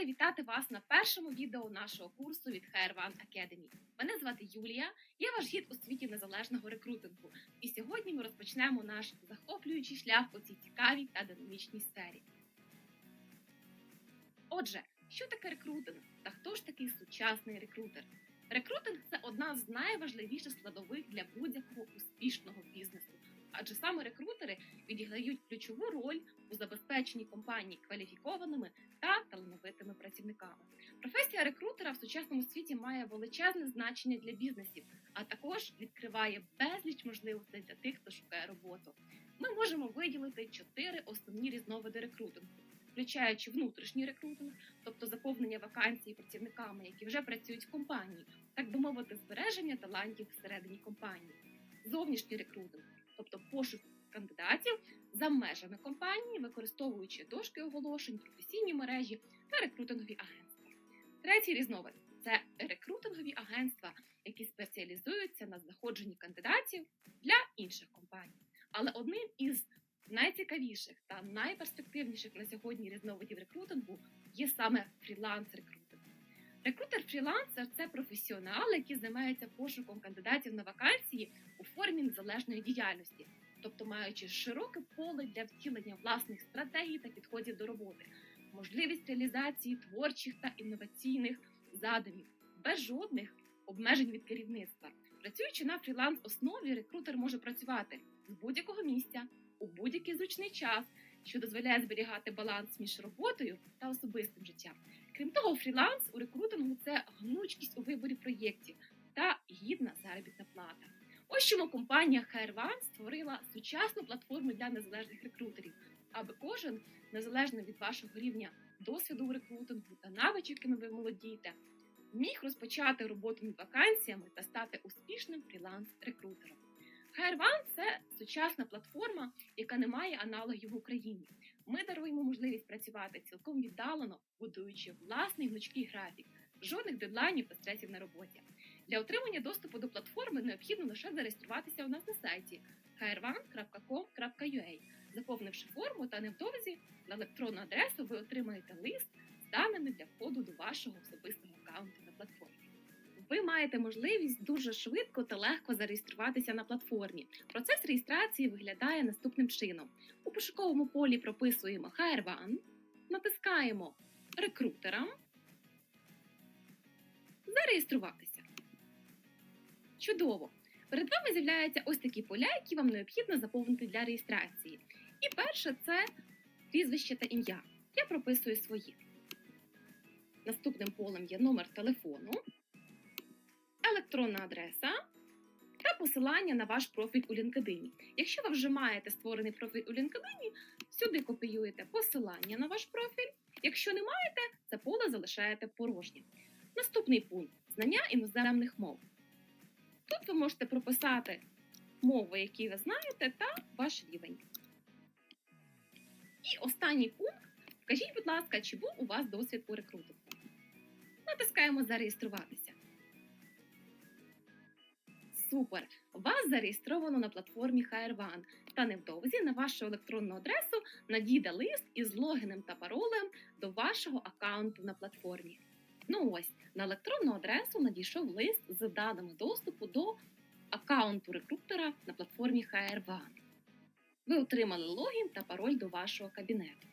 рада вітати вас на першому відео нашого курсу від Hair One Academy. Мене звати Юлія, я ваш гід у світі незалежного рекрутингу. І сьогодні ми розпочнемо наш захоплюючий шлях у цій цікавій та динамічній сфері. Отже, що таке рекрутинг та хто ж такий сучасний рекрутер? Рекрутинг це одна з найважливіших складових для будь-якого успішного бізнесу. Адже саме рекрутери відіграють ключову роль у забезпеченні компаній кваліфікованими та талановитими працівниками. Професія рекрутера в сучасному світі має величезне значення для бізнесів, а також відкриває безліч можливостей для тих, хто шукає роботу. Ми можемо виділити чотири основні різновиди рекрутингу, включаючи внутрішній рекрутинг, тобто заповнення вакансій працівниками, які вже працюють в компанії, так би мовити, збереження талантів всередині компанії, зовнішній рекрутинг, тобто пошук кандидатів за межами компанії, використовуючи дошки оголошень, професійні мережі та рекрутингові агентства. Третій різновид це рекрутингові агентства, які спеціалізуються на знаходженні кандидатів для інших компаній. Але одним із найцікавіших та найперспективніших на сьогодні різновидів рекрутингу є саме фріланс-рекрутинг. Рекрутер-фрілансер це професіонал, який займається пошуком кандидатів на вакансії у формі незалежної діяльності, тобто маючи широке поле для втілення власних стратегій та підходів до роботи, можливість реалізації творчих та інноваційних задумів, без жодних обмежень від керівництва. Працюючи на фріланс основі, рекрутер може працювати з будь-якого місця у будь-який зручний час, що дозволяє зберігати баланс між роботою та особистим життям. Крім того, фріланс у рекрутингу це гнучкість у виборі проєктів та гідна заробітна плата. Ось чому компанія HireOne створила сучасну платформу для незалежних рекрутерів, аби кожен, незалежно від вашого рівня досвіду у рекрутингу та навичок, якими ви володієте, міг розпочати роботу над вакансіями та стати успішним фріланс-рекрутером. HireOne – це сучасна платформа, яка не має аналогів в Україні. Ми даруємо можливість працювати цілком віддалено, будуючи власний гнучкий графік, жодних дедлайнів та стресів на роботі. Для отримання доступу до платформи необхідно лише зареєструватися у нас на сайті hire1.com.ua, заповнивши форму та невдовзі на електронну адресу ви отримаєте лист з даними для входу до вашого особистого аккаунту на платформі. Ви маєте можливість дуже швидко та легко зареєструватися на платформі. Процес реєстрації виглядає наступним чином: у пошуковому полі прописуємо HireOne, натискаємо рекрутерам, зареєструватися. Чудово! Перед вами з'являються ось такі поля, які вам необхідно заповнити для реєстрації. І перше це прізвище та ім'я. Я прописую свої. Наступним полем є номер телефону, електронна адреса та посилання на ваш профіль у LinkedIn. Якщо ви вже маєте створений профіль у LinkedIn, сюди копіюєте посилання на ваш профіль. Якщо не маєте, це поле залишаєте порожнім. Наступний пункт знання іноземних мов. Тут ви можете прописати мови, які ви знаєте, та ваш рівень. І останній пункт. Скажіть, будь ласка, чи був у вас досвід у рекрутингу? Натискаємо Зареєструватися. Супер! Вас зареєстровано на платформі HireOne та невдовзі на вашу електронну адресу надійде лист із логіном та паролем до вашого аккаунту на платформі. Ну ось, на електронну адресу надійшов лист з даними доступу до аккаунту рекрутера на платформі HireOne. Ви отримали логін та пароль до вашого кабінету.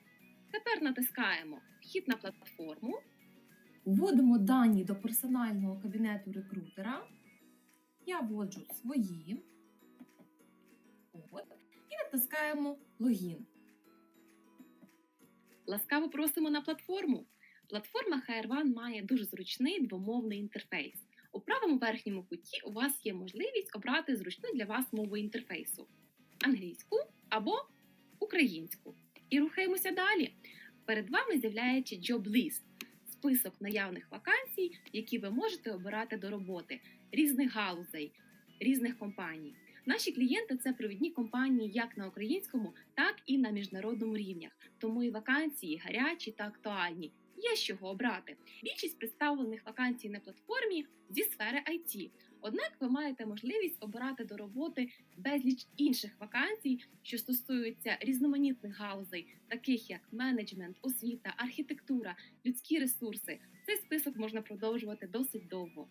Тепер натискаємо Вхід на платформу. Вводимо дані до персонального кабінету рекрутера. Я вводжу свої. От. І натискаємо логін. Ласкаво просимо на платформу. Платформа HireOne має дуже зручний двомовний інтерфейс. У правому верхньому куті у вас є можливість обрати зручну для вас мову інтерфейсу англійську або українську. І рухаємося далі. Перед вами з'являється Job List – список наявних вакансій, які ви можете обирати до роботи різних галузей, різних компаній. Наші клієнти це провідні компанії як на українському, так і на міжнародному рівнях. Тому і вакансії гарячі та актуальні. Є з чого обрати. Більшість представлених вакансій на платформі зі сфери IT. Однак ви маєте можливість обирати до роботи безліч інших вакансій, що стосуються різноманітних галузей, таких як менеджмент, освіта, архітектура, людські ресурси. Цей список можна продовжувати досить довго.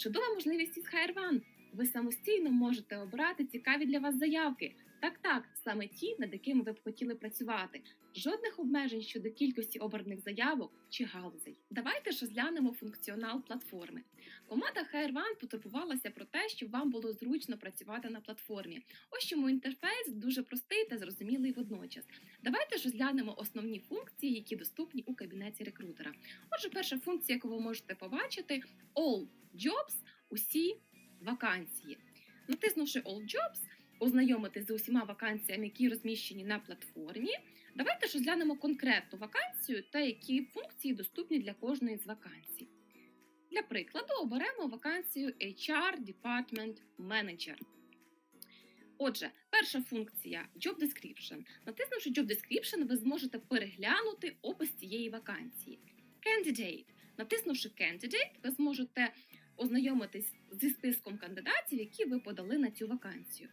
Чудова можливість із HireOne. Ви самостійно можете обрати цікаві для вас заявки. Так, так, саме ті, над якими ви б хотіли працювати. Жодних обмежень щодо кількості обраних заявок чи галузей. Давайте ж розглянемо функціонал платформи. Команда HireOne потурбувалася про те, щоб вам було зручно працювати на платформі. Ось чому інтерфейс дуже простий та зрозумілий водночас. Давайте ж розглянемо основні функції, які доступні у кабінеті рекрутера. Отже, перша функція, яку ви можете побачити, All Jobs усі вакансії. Натиснувши All Jobs, ознайомитись з усіма вакансіями, які розміщені на платформі. Давайте ж розглянемо конкретну вакансію та які функції доступні для кожної з вакансій. Для прикладу, оберемо вакансію HR Department Manager. Отже, перша функція Job Description. Натиснувши Job Description, ви зможете переглянути опис цієї вакансії. Candidate. Натиснувши Candidate, ви зможете ознайомитись зі списком кандидатів, які ви подали на цю вакансію.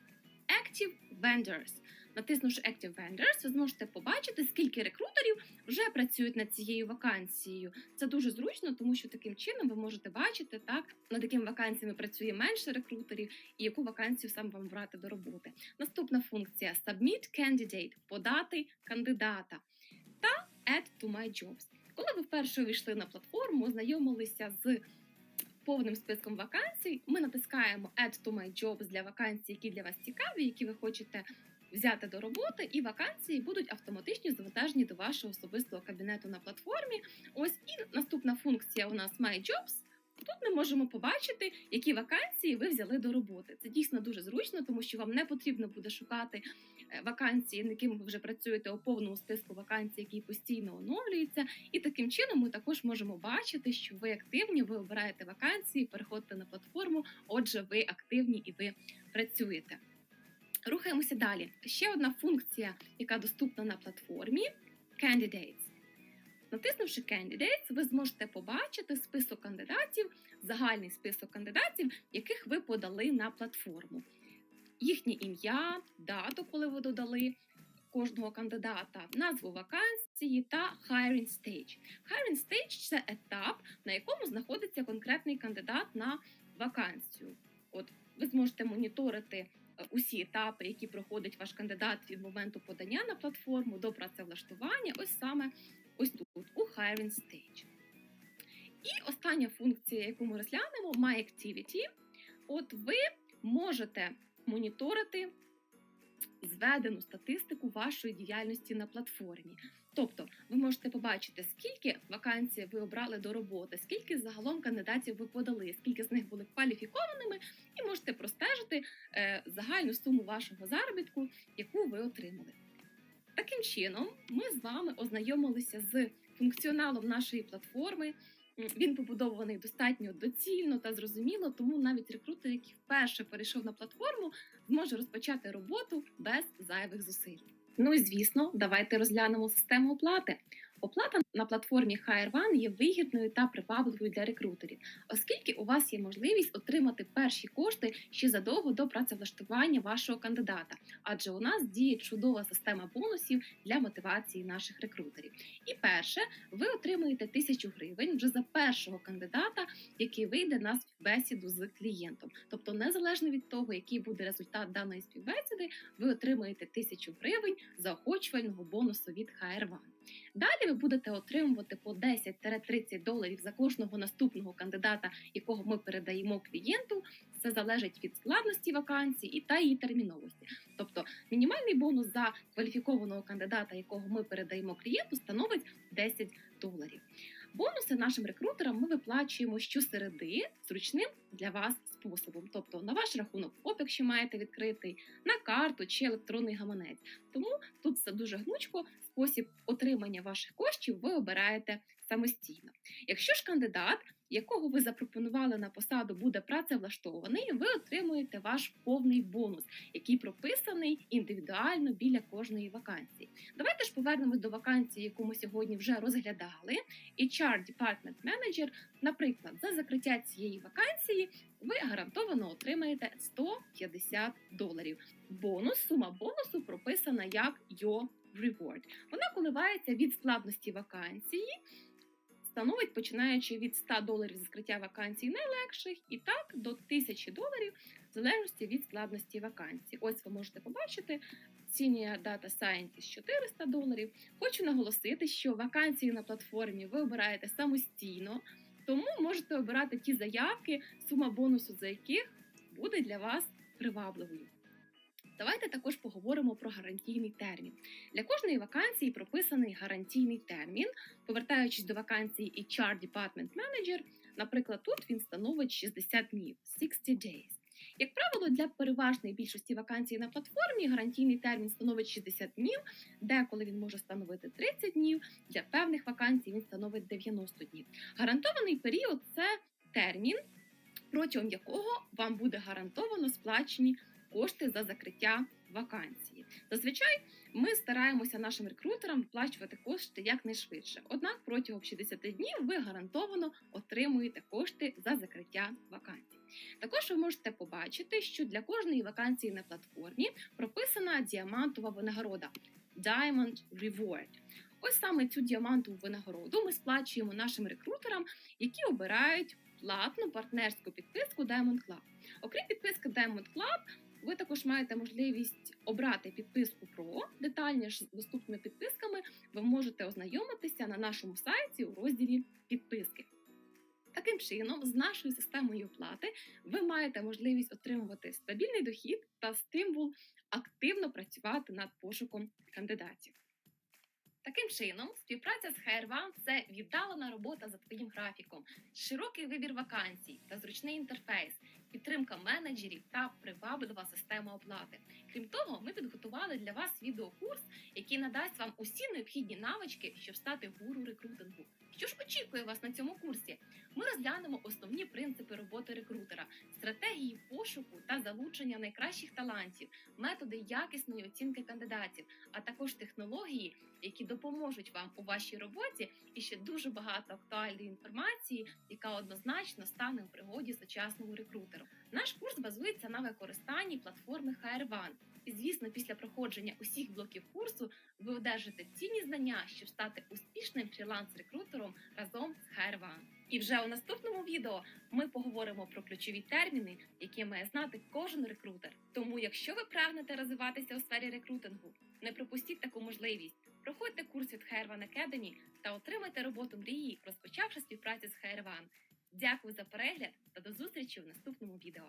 Active Vendors. Натиснувши Active Vendors, ви зможете побачити, скільки рекрутерів вже працюють над цією вакансією. Це дуже зручно, тому що таким чином ви можете бачити, так над якими вакансіями працює менше рекрутерів і яку вакансію саме вам брати до роботи. Наступна функція Submit Candidate подати кандидата та Add to My Jobs. Коли ви вперше увійшли на платформу, ознайомилися з повним списком вакансій, ми натискаємо Add to My Jobs для вакансій, які для вас цікаві, які ви хочете взяти до роботи, і вакансії будуть автоматично завантажені до вашого особистого кабінету на платформі. Ось і наступна функція у нас My Jobs. Тут ми можемо побачити, які вакансії ви взяли до роботи. Це дійсно дуже зручно, тому що вам не потрібно буде шукати вакансії, над якими ви вже працюєте у повному списку вакансій, який постійно оновлюється. І таким чином ми також можемо бачити, що ви активні, ви обираєте вакансії, переходите на платформу. Отже, ви активні і ви працюєте. Рухаємося далі. Ще одна функція, яка доступна на платформі Candidates. Натиснувши Candidates, ви зможете побачити список кандидатів, загальний список кандидатів, яких ви подали на платформу. Їхнє ім'я, дату, коли ви додали кожного кандидата, назву вакансії та hiring stage. Hiring stage – це етап, на якому знаходиться конкретний кандидат на вакансію. От ви зможете моніторити е, усі етапи, які проходить ваш кандидат від моменту подання на платформу до працевлаштування, ось саме ось тут, у hiring stage. І остання функція, яку ми розглянемо, My Activity. От ви можете моніторити зведену статистику вашої діяльності на платформі. Тобто ви можете побачити, скільки вакансій ви обрали до роботи, скільки загалом кандидатів ви подали, скільки з них були кваліфікованими, і можете простежити е, загальну суму вашого заробітку, яку ви отримали. Таким чином, ми з вами ознайомилися з функціоналом нашої платформи. Він побудований достатньо доцільно та зрозуміло, тому навіть рекрутер, який вперше перейшов на платформу, зможе розпочати роботу без зайвих зусиль. Ну і звісно, давайте розглянемо систему оплати. Оплата на платформі HireOne є вигідною та привабливою для рекрутерів, оскільки у вас є можливість отримати перші кошти ще задовго до працевлаштування вашого кандидата, адже у нас діє чудова система бонусів для мотивації наших рекрутерів. І перше, ви отримуєте тисячу гривень вже за першого кандидата, який вийде на співбесіду з клієнтом. Тобто, незалежно від того, який буде результат даної співбесіди, ви отримуєте тисячу гривень заохочувального бонусу від HireOne. Далі ви будете отримувати по 10-30 доларів за кожного наступного кандидата, якого ми передаємо клієнту. Це залежить від складності вакансії і та її терміновості. Тобто мінімальний бонус за кваліфікованого кандидата, якого ми передаємо клієнту, становить 10 доларів. Бонуси нашим рекрутерам ми виплачуємо щосереди зручним для вас способом, тобто на ваш рахунок ФОП, якщо маєте відкритий, на карту чи електронний гаманець. Тому тут все дуже гнучко. Спосіб отримання ваших коштів ви обираєте самостійно. Якщо ж кандидат, якого ви запропонували на посаду, буде працевлаштований, ви отримуєте ваш повний бонус, який прописаний індивідуально біля кожної вакансії. Давайте Отож, повернемось до вакансії, яку ми сьогодні вже розглядали. HR Department Manager, наприклад, за закриття цієї вакансії ви гарантовано отримаєте 150 доларів. Бонус, сума бонусу прописана як Your Reward. Вона коливається від складності вакансії, становить починаючи від 100 доларів закриття вакансій найлегших, і так до 1000 доларів в залежності від складності вакансії. Ось ви можете побачити. Senior Data Scientist 400 доларів. Хочу наголосити, що вакансії на платформі ви обираєте самостійно, тому можете обирати ті заявки, сума бонусу за яких буде для вас привабливою. Давайте також поговоримо про гарантійний термін. Для кожної вакансії прописаний гарантійний термін. Повертаючись до вакансії HR Department Manager, наприклад, тут він становить 60 днів 60 days. Як правило, для переважної більшості вакансій на платформі гарантійний термін становить 60 днів, деколи він може становити 30 днів, для певних вакансій він становить 90 днів. Гарантований період це термін, протягом якого вам буде гарантовано сплачені кошти за закриття вакансії. Зазвичай ми стараємося нашим рекрутерам виплачувати кошти якнайшвидше. Однак протягом 60 днів ви гарантовано отримуєте кошти за закриття вакансій. Також ви можете побачити, що для кожної вакансії на платформі прописана діамантова винагорода Diamond Reward. Ось саме цю діамантову винагороду ми сплачуємо нашим рекрутерам, які обирають платну партнерську підписку Diamond Club. Окрім підписки Diamond Club, ви також маєте можливість обрати підписку Pro. Детальніше з доступними підписками ви можете ознайомитися на нашому сайті у розділі підписки. Таким чином, з нашою системою оплати ви маєте можливість отримувати стабільний дохід та стимул активно працювати над пошуком кандидатів. Таким чином, співпраця з HireOne – це віддалена робота за твоїм графіком, широкий вибір вакансій та зручний інтерфейс, підтримка менеджерів та приваблива система оплати. Крім того, ми підготували для вас відеокурс, який надасть вам усі необхідні навички, щоб стати гуру рекрутингу. Що ж очікує вас на цьому курсі? Ми розглянемо основні принципи роботи рекрутера, стратегії пошуку та залучення найкращих талантів, методи якісної оцінки кандидатів, а також технології, які допоможуть вам у вашій роботі, і ще дуже багато актуальної інформації, яка однозначно стане у пригоді сучасному рекрутеру. Наш курс базується на використанні платформи HireOne. І звісно, після проходження усіх блоків курсу ви одержите цінні знання, щоб стати успішним фріланс-рекрутером разом з HireOne. І вже у наступному відео ми поговоримо про ключові терміни, які має знати кожен рекрутер. Тому, якщо ви прагнете розвиватися у сфері рекрутингу, не пропустіть таку можливість. Проходьте курс від HireOne Academy та отримайте роботу мрії, розпочавши співпрацю з HireOne. Дякую за перегляд та до зустрічі в наступному відео.